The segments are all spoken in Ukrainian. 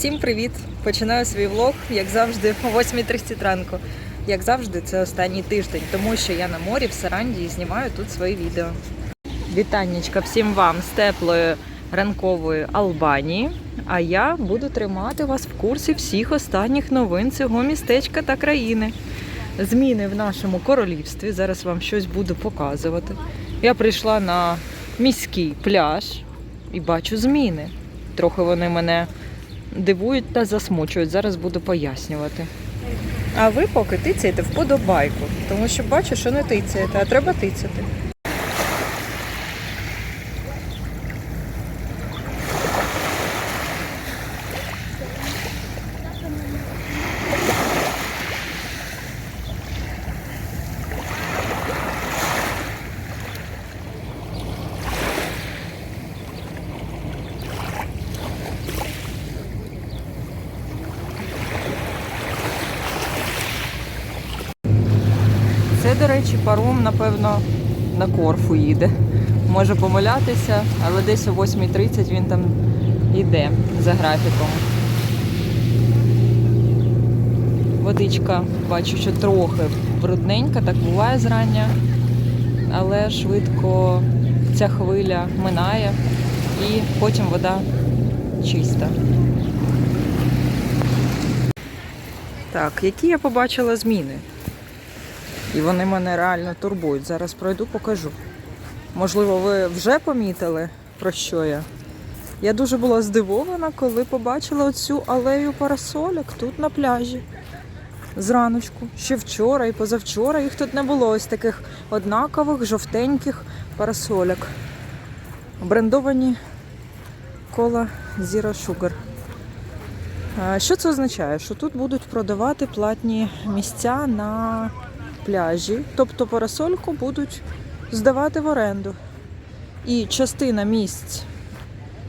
Всім привіт! Починаю свій влог, як завжди, о 8.30 ранку. Як завжди, це останній тиждень, тому що я на морі в Саранді і знімаю тут свої відео. Вітаннячка всім вам з теплої ранкової Албанії. А я буду тримати вас в курсі всіх останніх новин цього містечка та країни. Зміни в нашому королівстві. Зараз вам щось буду показувати. Я прийшла на міський пляж і бачу зміни. Трохи вони мене дивують та засмучують. Зараз буду пояснювати. А ви поки тицяєте вподобайку, тому що бачу, що не тицяєте, а треба тицяти. До речі, паром, напевно, на Корфу їде. Може помилятися, але десь о 8.30 він там йде за графіком. Водичка, бачу, що трохи брудненька, так буває зрання, але швидко ця хвиля минає і потім вода чиста. Так, які я побачила зміни? І вони мене реально турбують. Зараз пройду, покажу. Можливо, ви вже помітили, про що я. Я дуже була здивована, коли побачила оцю алею парасольок тут на пляжі. Зраночку. Ще вчора і позавчора їх тут не було. Ось таких однакових жовтеньких парасольок. Брендовані кола Zero Sugar. Що це означає? Що тут будуть продавати платні місця на пляжі, тобто парасольку будуть здавати в оренду. І частина місць,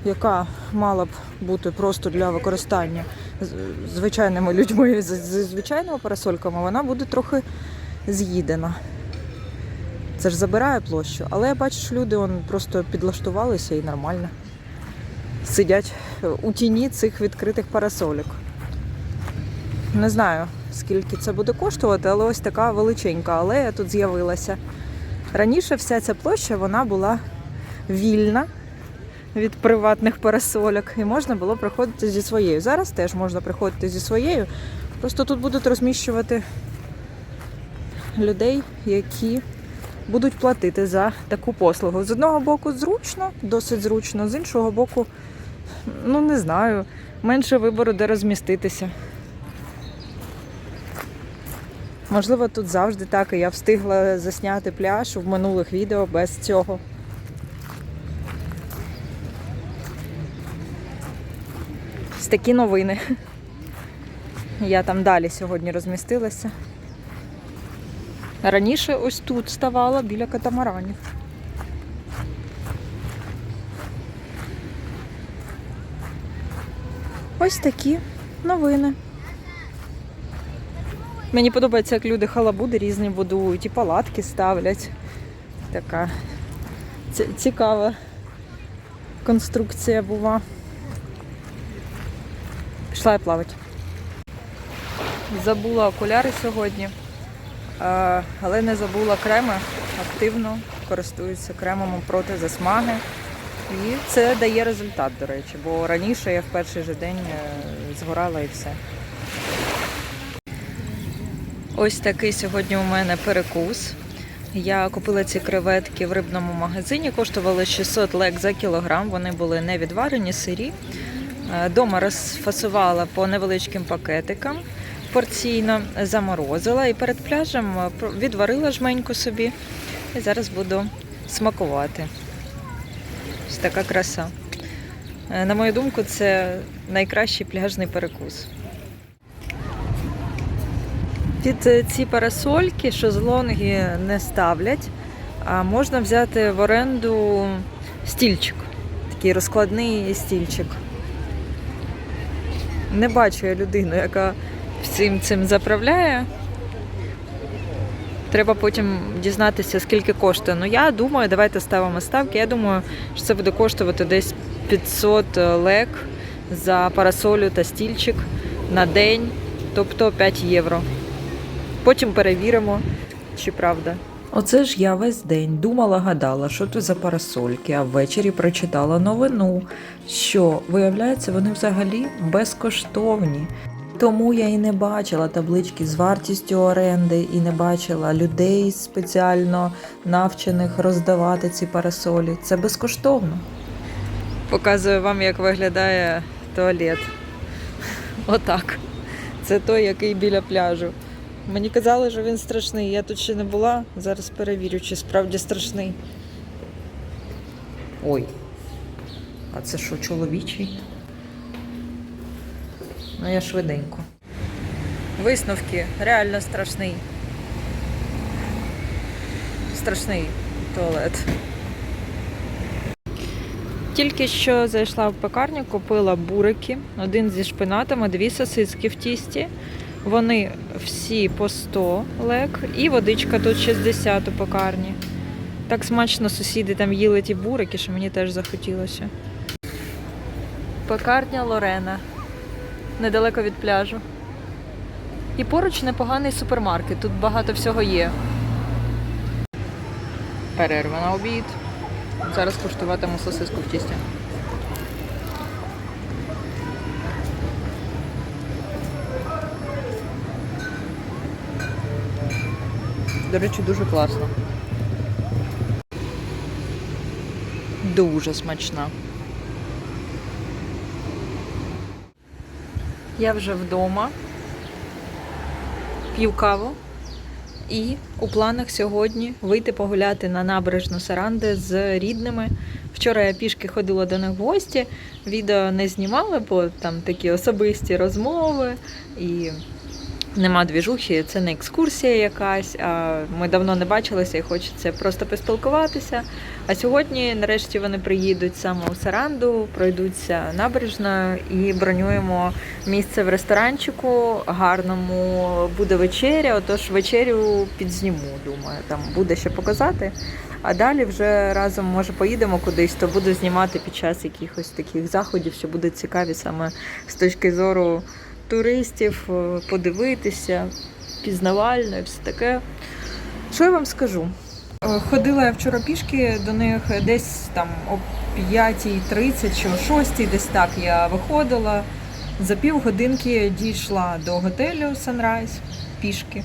яка мала б бути просто для використання звичайними людьми з з звичайними парасольками, вона буде трохи з'їдена. Це ж забирає площу, але я бачу, що люди он, просто підлаштувалися і нормально. Сидять у тіні цих відкритих парасолік. Не знаю, скільки це буде коштувати, але ось така величенька алея тут з'явилася. Раніше вся ця площа вона була вільна від приватних парасольок, і можна було приходити зі своєю. Зараз теж можна приходити зі своєю. Просто тут будуть розміщувати людей, які будуть платити за таку послугу. З одного боку, зручно, досить зручно, з іншого боку, ну не знаю, менше вибору, де розміститися. Можливо, тут завжди так, і я встигла засняти пляж в минулих відео без цього. Ось такі новини. Я там далі сьогодні розмістилася. Раніше ось тут ставала біля катамаранів. Ось такі новини. Мені подобається, як люди халабуди різні будують і палатки ставлять. Така цікава конструкція була. Пішла я плавати. Забула окуляри сьогодні, але не забула креми. Активно користуюся кремом проти засмаги. І це дає результат, до речі, бо раніше я в перший же день е, згорала і все. Ось такий сьогодні у мене перекус. Я купила ці креветки в рибному магазині, коштували 600 лек за кілограм. Вони були не відварені, сирі. Е, Дома розфасувала по невеличким пакетикам порційно, заморозила і перед пляжем е, відварила жменьку собі. І зараз буду смакувати. Ось така краса. Е, На мою думку, це найкращий пляжний перекус. Під е, ці парасольки шезлонги не ставлять, а можна взяти в оренду стільчик, такий розкладний стільчик. Не бачу я людину, яка всім цим заправляє. Треба потім дізнатися, скільки коштує. Ну я думаю, давайте ставимо ставки. Я думаю, що це буде коштувати десь 500 лек за парасолю та стільчик на день, тобто 5 євро. Потім перевіримо, чи правда. Оце ж я весь день думала, гадала, що то за парасольки, а ввечері прочитала новину, що, виявляється, вони взагалі безкоштовні. Тому я і не бачила таблички з вартістю оренди, і не бачила людей спеціально навчених роздавати ці парасолі. Це безкоштовно. Показую вам, як виглядає туалет. Отак. Це той, який біля пляжу. Мені казали, що він страшний. Я тут ще не була. Зараз перевірю, чи справді страшний. Ой. А це що, чоловічий? Ну, я швиденько. Висновки. Реально страшний. Страшний туалет. Тільки що зайшла в пекарню, купила бурики, один зі шпинатами, дві сосиски в тісті. Вони всі по 100 лек і водичка тут 60 у пекарні. Так смачно сусіди там їли ті бурики, що мені теж захотілося. Пекарня Лорена. Недалеко від пляжу. І поруч непоганий супермаркет. Тут багато всього є. Перерва на обід. Зараз куштуватиму сосиску в тісті. До речі, дуже класно. Дуже смачна. Я вже вдома. П'ю каву. І у планах сьогодні вийти погуляти на набережну Саранди з рідними. Вчора я пішки ходила до них в гості. Відео не знімала, бо там такі особисті розмови і нема двіжухи, це не екскурсія якась. А ми давно не бачилися і хочеться просто поспілкуватися. А сьогодні, нарешті, вони приїдуть саме у Саранду, пройдуться набережною і бронюємо місце в ресторанчику гарному. Буде вечеря, отож вечерю підзніму, думаю, там буде що показати. А далі вже разом може поїдемо кудись, то буду знімати під час якихось таких заходів, що будуть цікаві саме з точки зору туристів, е, подивитися, пізнавально і все таке. Що я вам скажу? Е, Ходила я вчора пішки до них десь там о 5.30 чи о 6 десь так я виходила. За півгодинки дійшла до готелю Sunrise пішки.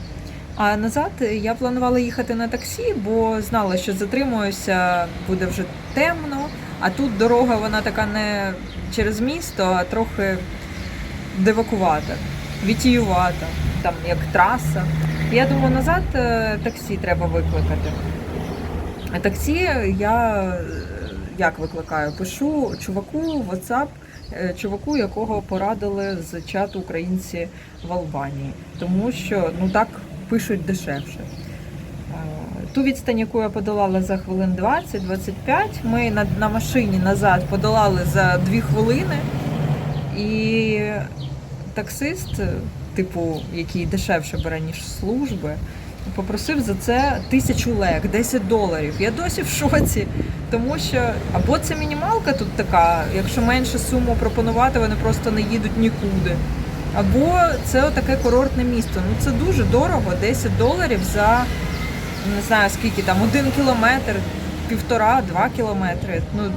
А назад я планувала їхати на таксі, бо знала, що затримуюся, буде вже темно. А тут дорога вона така не через місто, а трохи дивакувата, вітіювата, там як траса. Я думаю, назад е, таксі треба викликати. А таксі я е, як викликаю? Пишу чуваку в WhatsApp, е, чуваку, якого порадили з чату українці в Албанії, тому що ну так пишуть дешевше. Ту відстань, яку я подолала за хвилин 20-25, ми на, на машині назад подолали за 2 хвилини. І таксист, типу, який дешевше бере, ніж служби, попросив за це тисячу лек, 10 доларів. Я досі в шоці, тому що або це мінімалка тут така, якщо менше суму пропонувати, вони просто не їдуть нікуди. Або це таке курортне місто. Ну це дуже дорого, 10 доларів за не знаю скільки там, один кілометр, півтора-два кілометри. Ну,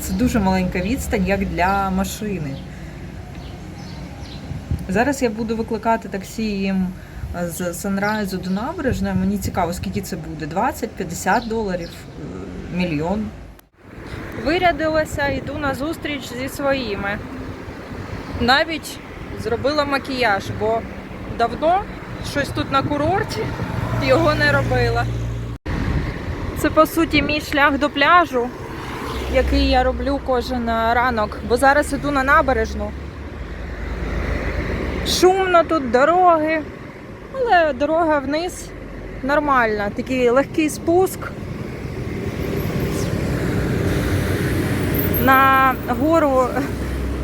це дуже маленька відстань, як для машини. Зараз я буду викликати таксі їм з Санрайзу до набережної. Мені цікаво, скільки це буде: 20-50 доларів, е, мільйон. Вирядилася, йду на зустріч зі своїми. Навіть зробила макіяж, бо давно щось тут на курорті його не робила. Це по суті мій шлях до пляжу, який я роблю кожен ранок, бо зараз іду на набережну. Шумно тут дороги, але дорога вниз нормальна, такий легкий спуск. На гору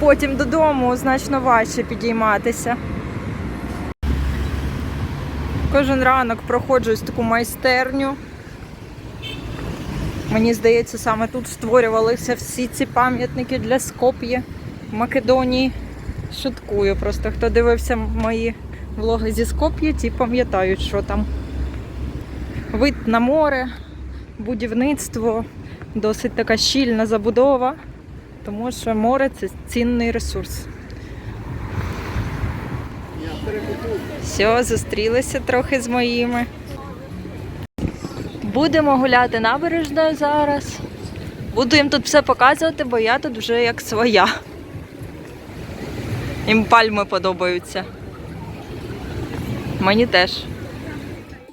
потім додому значно важче підійматися. Кожен ранок проходжу ось таку майстерню. Мені здається, саме тут створювалися всі ці пам'ятники для Скоп'є. в Македонії. Шуткую, просто хто дивився мої влоги зі Скоп'я, ті пам'ятають, що там. Вид на море, будівництво, досить така щільна забудова, тому що море це цінний ресурс. Все, зустрілися трохи з моїми. Будемо гуляти набережною зараз. Буду їм тут все показувати, бо я тут вже як своя. Їм пальми подобаються. Мені теж.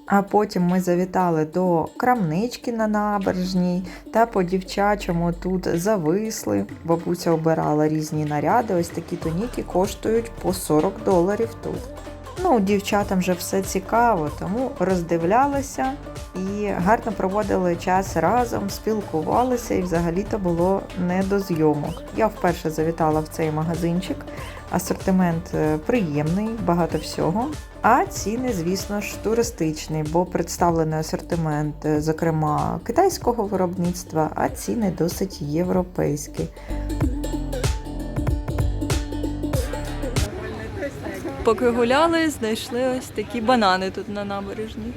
А потім ми завітали до крамнички на набережній та по дівчачому тут зависли. Бабуся обирала різні наряди. Ось такі тоніки коштують по 40 доларів тут. Ну, дівчатам вже все цікаво, тому роздивлялися і гарно проводили час разом, спілкувалися, і взагалі-то було не до зйомок. Я вперше завітала в цей магазинчик. Асортимент е, приємний, багато всього. А ціни, звісно ж, туристичні, бо представлений асортимент, е, зокрема, китайського виробництва, а ціни досить європейські. Поки гуляли, знайшли ось такі банани тут на набережній.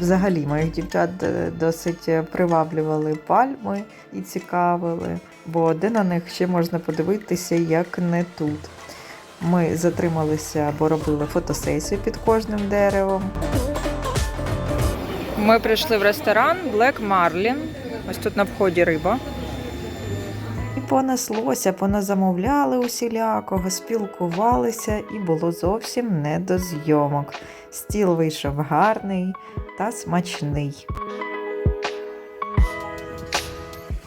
Взагалі, моїх дівчат е, досить приваблювали пальми і цікавили, бо де на них ще можна подивитися, як не тут. Ми затрималися, бо робили фотосесію під кожним деревом. Ми прийшли в ресторан Black Marlin. Ось тут на вході риба. І понеслося, поназамовляли усілякого, спілкувалися, і було зовсім не до зйомок. Стіл вийшов гарний та смачний.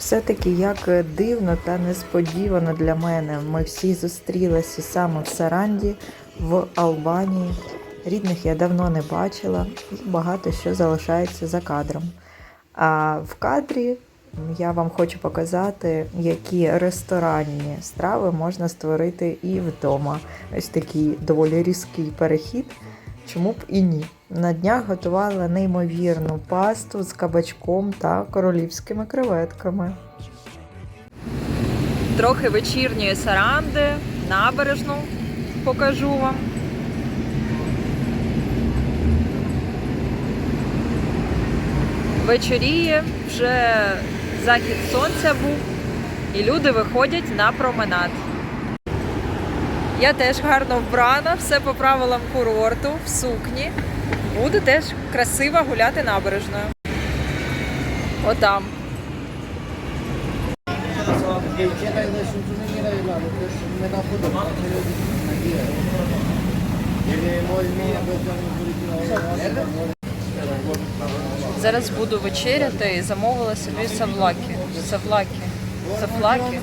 Все-таки як дивно та несподівано для мене. Ми всі зустрілися саме в Саранді, в Албанії. Рідних я давно не бачила, і багато що залишається за кадром. А в кадрі я вам хочу показати, які ресторанні страви можна створити і вдома. Ось такий доволі різкий перехід. Чому б і ні? На днях готувала неймовірну пасту з кабачком та королівськими креветками. Трохи вечірньої саранди, набережну покажу вам. Вечоріє, вже захід сонця був, і люди виходять на променад. Я теж гарно вбрана, все по правилам курорту, в сукні. Буду теж красиво гуляти набережною. Отам. Зараз буду вечеряти і замовила собі савлаки. Савлаки. Савлаки.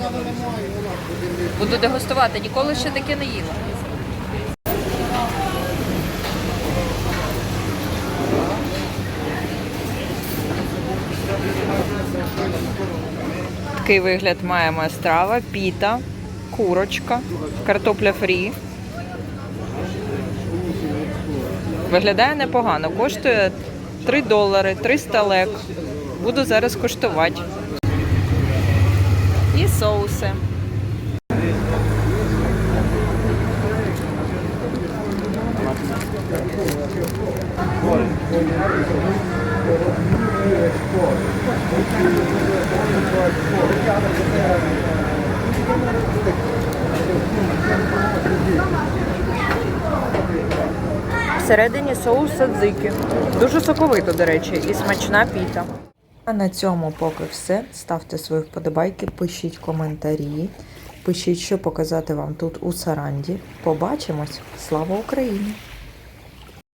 Буду дегустувати. Ніколи ще таке не їла. Такий вигляд має моя страва, піта, курочка, картопля фрі. Виглядає непогано. Коштує 3 долари, 300 лек. Буду зараз коштувати. І соуси. Всередині соус садзики. Дуже соковито, до речі, і смачна піта. А на цьому поки все. Ставте свої вподобайки, пишіть коментарі, пишіть, що показати вам тут у Саранді. Побачимось! Слава Україні!